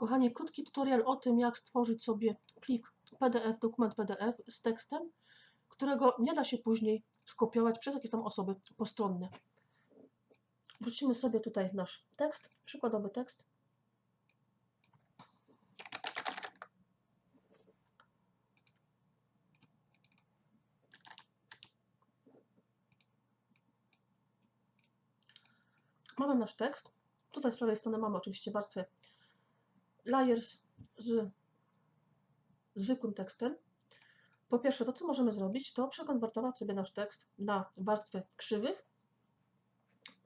Kochani, krótki tutorial o tym, jak stworzyć sobie plik PDF, dokument PDF z tekstem, którego nie da się później skopiować przez jakieś tam osoby postronne. Wrzucimy sobie tutaj nasz tekst, przykładowy tekst. Mamy nasz tekst. Tutaj z prawej strony mamy oczywiście warstwę layers z zwykłym tekstem. Po pierwsze, to co możemy zrobić, to przekonwertować sobie nasz tekst na warstwę krzywych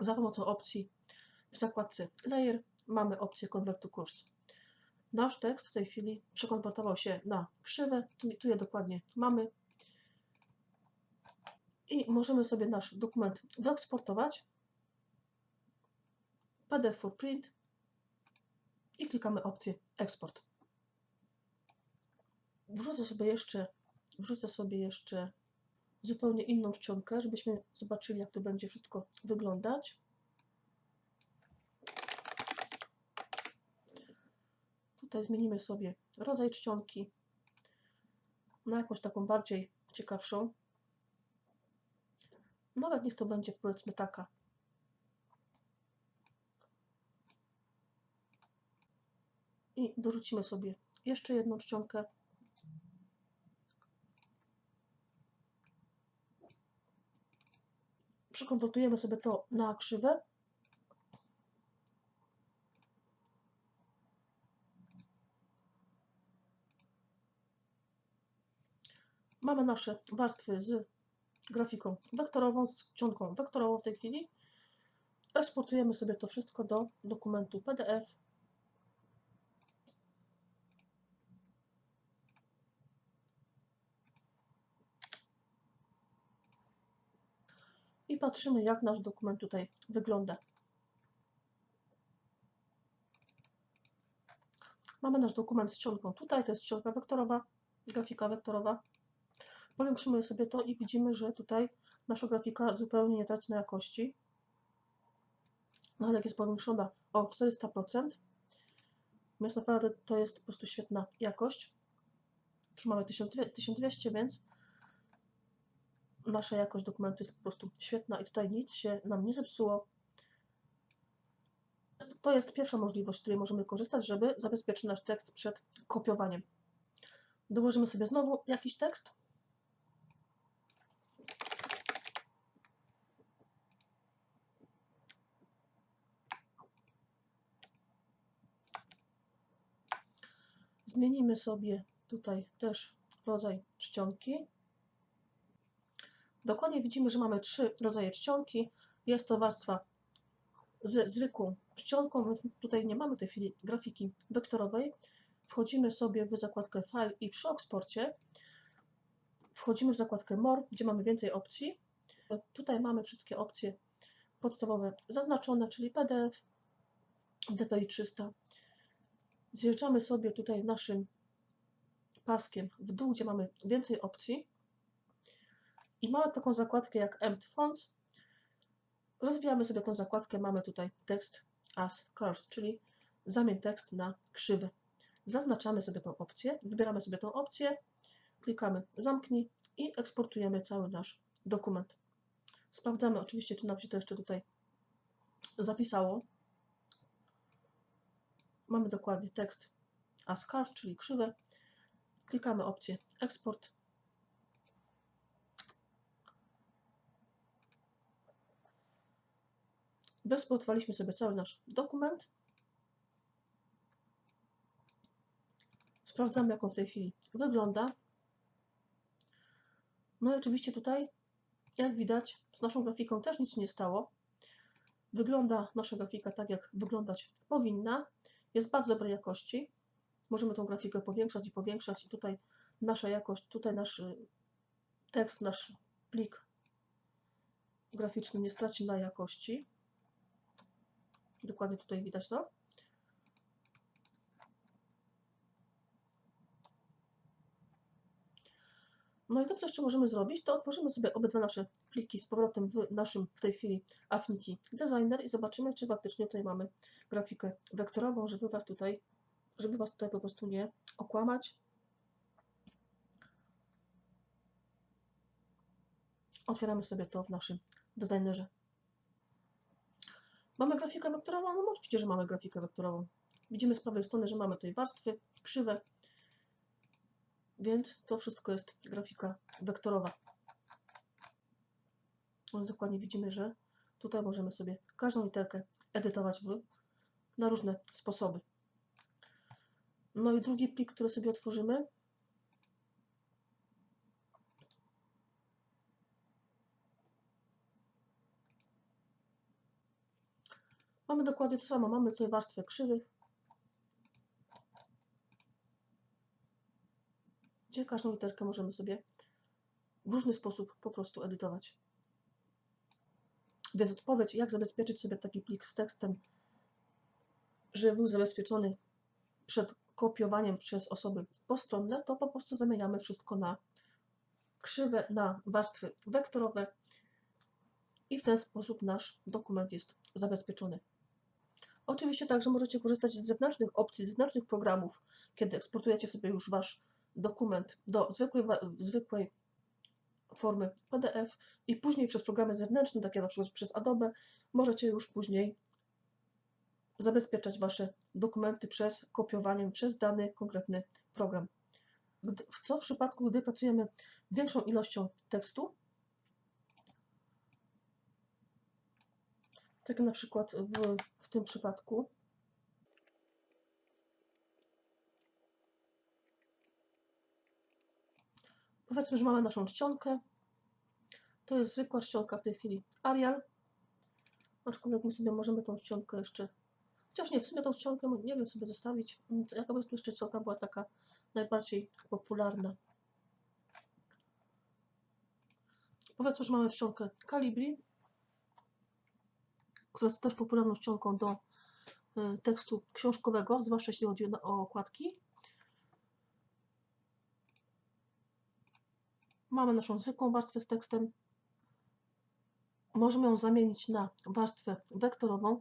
za pomocą opcji w zakładce Layer. Mamy opcję Convert to. Nasz tekst w tej chwili przekonwertował się na krzywe, tu, tu je dokładnie mamy. I możemy sobie nasz dokument wyeksportować. PDF for print i klikamy opcję eksport. Wrzucę sobie jeszcze, wrzucę sobie jeszcze zupełnie inną czcionkę, żebyśmy zobaczyli, jak to będzie wszystko wyglądać. Tutaj zmienimy sobie rodzaj czcionki na jakąś taką bardziej ciekawszą. Nawet niech to będzie powiedzmy taka. I dorzucimy sobie jeszcze jedną czcionkę. Przekonwertujemy sobie to na krzywe. Mamy nasze warstwy z grafiką wektorową, z czcionką wektorową w tej chwili. Eksportujemy sobie to wszystko do dokumentu PDF. I patrzymy, jak nasz dokument tutaj wygląda. Mamy nasz dokument z czcionką tutaj, to jest czcionka wektorowa, grafika wektorowa. Powiększymy sobie to i widzimy, że tutaj nasza grafika zupełnie nie traci na jakości. Ale jak jest powiększona o 400%, więc naprawdę to jest po prostu świetna jakość. Tu mamy 1200, więc nasza jakość dokumentu jest po prostu świetna i tutaj nic się nam nie zepsuło. To jest pierwsza możliwość, z której możemy korzystać, żeby zabezpieczyć nasz tekst przed kopiowaniem. Dołożymy sobie znowu jakiś tekst. Zmienimy sobie tutaj też rodzaj czcionki. Dokładnie widzimy, że mamy trzy rodzaje czcionki. Jest to warstwa z zwykłą czcionką, więc tutaj nie mamy w tej chwili grafiki wektorowej. Wchodzimy sobie w zakładkę File i przy eksporcie wchodzimy w zakładkę More, gdzie mamy więcej opcji. Tutaj mamy wszystkie opcje podstawowe zaznaczone, czyli PDF, DPI 300. Zjeżdżamy sobie tutaj naszym paskiem w dół, gdzie mamy więcej opcji i mamy taką zakładkę jak Empty Fonts. Rozwijamy sobie tą zakładkę, mamy tutaj tekst as curves, czyli zamień tekst na krzywy. Zaznaczamy sobie tą opcję, wybieramy sobie tą opcję, klikamy zamknij i eksportujemy cały nasz dokument. Sprawdzamy oczywiście, czy nam się to jeszcze tutaj zapisało. Mamy dokładnie tekst as curves, czyli krzywe. Klikamy opcję eksport Wyeksportowaliśmy sobie cały nasz dokument. Sprawdzamy, jak on w tej chwili wygląda. No i oczywiście tutaj, jak widać, z naszą grafiką też nic nie stało. Wygląda nasza grafika tak, jak wyglądać powinna. Jest bardzo dobrej jakości. Możemy tą grafikę powiększać i powiększać i tutaj nasza jakość, tutaj nasz y, tekst, nasz plik graficzny nie straci na jakości. Dokładnie tutaj widać to. No i to, co jeszcze możemy zrobić, to otworzymy sobie obydwa nasze pliki z powrotem w naszym w tej chwili Affinity Designer i zobaczymy, czy faktycznie tutaj mamy grafikę wektorową, żeby Was tutaj żeby Was tutaj po prostu nie okłamać. Otwieramy sobie to w naszym designerze. Mamy grafikę wektorową? No oczywiście, że mamy grafikę wektorową. Widzimy z prawej strony, że mamy tutaj warstwy, krzywe, więc to wszystko jest grafika wektorowa. Więc dokładnie widzimy, że tutaj możemy sobie każdą literkę edytować w, na różne sposoby. No i drugi plik, który sobie otworzymy, Mamy dokładnie to samo. Mamy tutaj warstwę krzywych, gdzie każdą literkę możemy sobie w różny sposób po prostu edytować. Więc odpowiedź, jak zabezpieczyć sobie taki plik z tekstem, żeby był zabezpieczony przed kopiowaniem przez osoby postronne, to po prostu zamieniamy wszystko na krzywe, na warstwy wektorowe i w ten sposób nasz dokument jest zabezpieczony. Oczywiście także możecie korzystać z zewnętrznych opcji, z zewnętrznych programów, kiedy eksportujecie sobie już Wasz dokument do zwykłej, zwykłej formy PDF i później przez programy zewnętrzne, takie na przykład przez Adobe, możecie już później zabezpieczać Wasze dokumenty przez kopiowanie przez dany konkretny program. Co w przypadku, gdy pracujemy większą ilością tekstu, tak na przykład w, w tym przypadku, Powiedzmy, że mamy naszą czcionkę. To jest zwykła czcionka w tej chwili Arial. Aczkolwiek my sobie możemy tą czcionkę jeszcze... Chociaż nie, w sumie tą czcionkę nie wiem sobie zostawić. Jaka by tu jeszcze czcionka była taka najbardziej popularna. Powiedzmy, że mamy czcionkę Calibri, która jest też popularną czcionką do y, tekstu książkowego, zwłaszcza jeśli chodzi o okładki. Mamy naszą zwykłą warstwę z tekstem. Możemy ją zamienić na warstwę wektorową.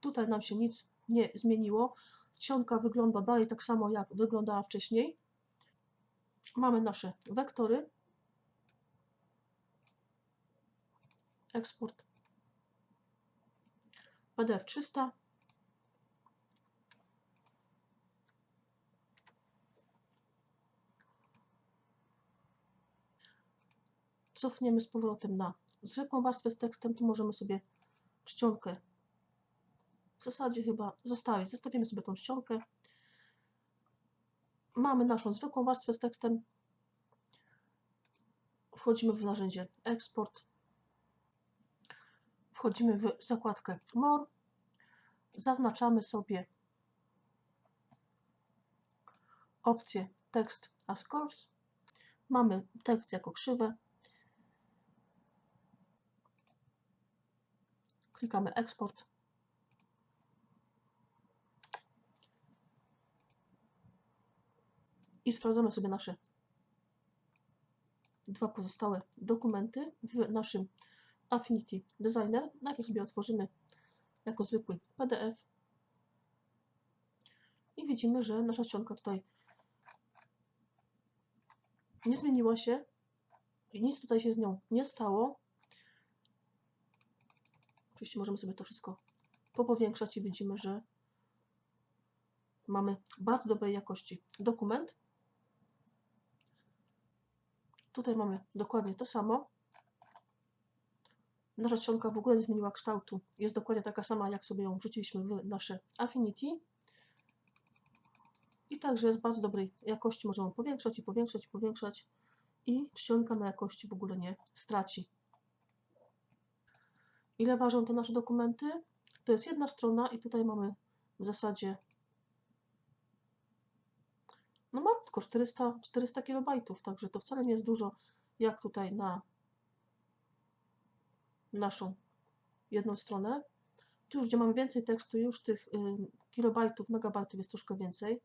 Tutaj nam się nic nie zmieniło. Czcionka wygląda dalej tak samo, jak wyglądała wcześniej. Mamy nasze wektory. Eksport PDF 300. cofniemy z powrotem na zwykłą warstwę z tekstem, tu możemy sobie czcionkę w zasadzie chyba zostawić. Zostawimy sobie tą czcionkę. Mamy naszą zwykłą warstwę z tekstem. Wchodzimy w narzędzie Export. Wchodzimy w zakładkę More. Zaznaczamy sobie opcję Text as Curves. Mamy tekst jako krzywe. Klikamy eksport. I sprawdzamy sobie nasze dwa pozostałe dokumenty w naszym Affinity Designer. Najpierw sobie otworzymy jako zwykły PDF. I widzimy, że nasza ścianka tutaj nie zmieniła się. Nic tutaj się z nią nie stało. Oczywiście możemy sobie to wszystko popowiększać i widzimy, że mamy bardzo dobrej jakości dokument. Tutaj mamy dokładnie to samo. Nasza czcionka w ogóle nie zmieniła kształtu. Jest dokładnie taka sama, jak sobie ją wrzuciliśmy w nasze Affinity. I także jest bardzo dobrej jakości. Możemy powiększać i powiększać i powiększać. I czcionka na jakości w ogóle nie straci. Ile ważą te nasze dokumenty? To jest jedna strona i tutaj mamy w zasadzie no ma tylko 400, 400 KB, także to wcale nie jest dużo jak tutaj na naszą jedną stronę. Tu już gdzie mamy więcej tekstu, już tych y, kilobajtów, megabajtów jest troszkę więcej.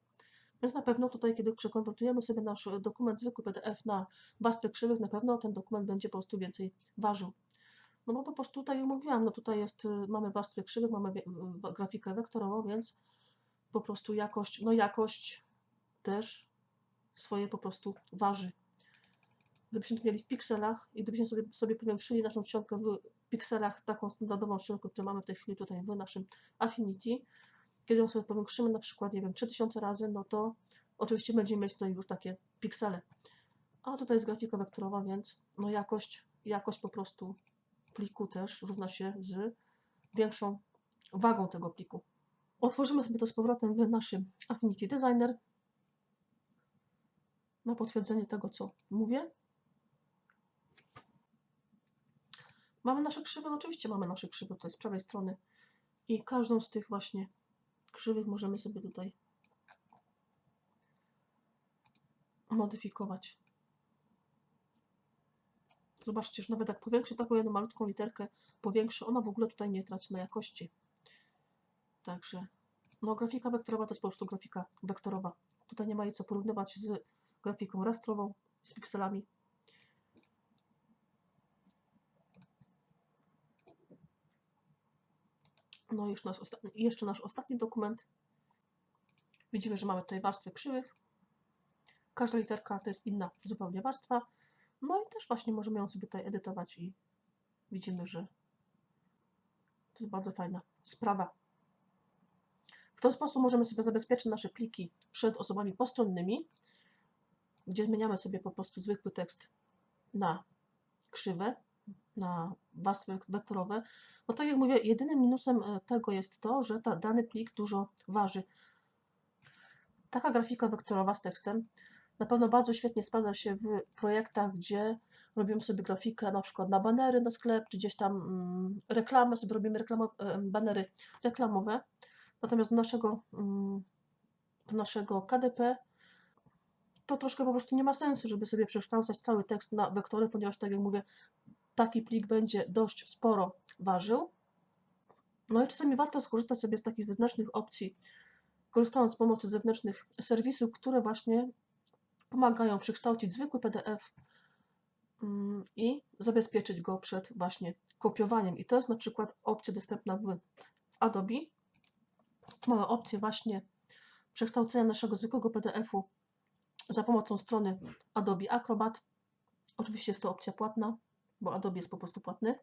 Więc na pewno tutaj, kiedy przekonwertujemy sobie nasz dokument zwykły PDF na warstwę krzywych, na pewno ten dokument będzie po prostu więcej ważył. No bo po prostu tutaj mówiłam, no tutaj jest, y, mamy warstwę krzywych, mamy grafikę wektorową, więc po prostu jakość, no jakość też swoje po prostu waży. Gdybyśmy to mieli w pikselach i gdybyśmy sobie, sobie powiększyli naszą czcionkę w pikselach, taką standardową czcionkę, którą mamy w tej chwili tutaj w naszym Affinity, kiedy ją sobie powiększymy na przykład, nie wiem, 3000 razy, no to oczywiście będziemy mieć tutaj już takie piksele. A tutaj jest grafika wektorowa, więc no jakość, jakość po prostu pliku też równa się z większą wagą tego pliku. Otworzymy sobie to z powrotem w naszym Affinity Designer na potwierdzenie tego, co mówię. Mamy nasze krzywe, no oczywiście mamy nasze krzywe tutaj z prawej strony i każdą z tych właśnie krzywych możemy sobie tutaj modyfikować. Zobaczcie, że nawet jak powiększę taką jedną malutką literkę, powiększę, ona w ogóle tutaj nie traci na jakości. Także, no grafika wektorowa to jest po prostu grafika wektorowa. Tutaj nie ma jej co porównywać z grafiką rastrową, z pikselami. No i już jeszcze nasz ostatni dokument. Widzimy, że mamy tutaj warstwy krzywych. Każda literka to jest inna zupełnie warstwa. No i też właśnie możemy ją sobie tutaj edytować i widzimy, że to jest bardzo fajna sprawa. W ten sposób możemy sobie zabezpieczyć nasze pliki przed osobami postronnymi, gdzie zmieniamy sobie po prostu zwykły tekst na krzywe, na warstwy wektorowe. Bo tak jak mówię, jedynym minusem e, tego jest to, że ta, dany plik dużo waży. Taka grafika wektorowa z tekstem na pewno bardzo świetnie sprawdza się w projektach, gdzie robimy sobie grafikę na przykład na banery na sklep, czy gdzieś tam mm, reklamy, sobie robimy reklamo, e, banery reklamowe. Natomiast do naszego, mm, do naszego KDP to troszkę po prostu nie ma sensu, żeby sobie przekształcać cały tekst na wektory, ponieważ tak jak mówię, taki plik będzie dość sporo ważył. No i czasami warto skorzystać sobie z takich zewnętrznych opcji, korzystając z pomocy zewnętrznych serwisów, które właśnie pomagają przekształcić zwykły PDF mm, i zabezpieczyć go przed właśnie kopiowaniem. I to jest na przykład opcja dostępna w, Adobe. Mamy opcję właśnie przekształcenia naszego zwykłego PDF-u za pomocą strony Adobe Acrobat. Oczywiście jest to opcja płatna, bo Adobe jest po prostu płatny.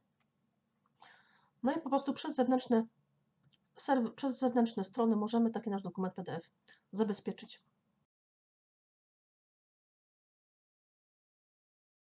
No i po prostu przez zewnętrzne, przez zewnętrzne strony możemy taki nasz dokument PDF zabezpieczyć.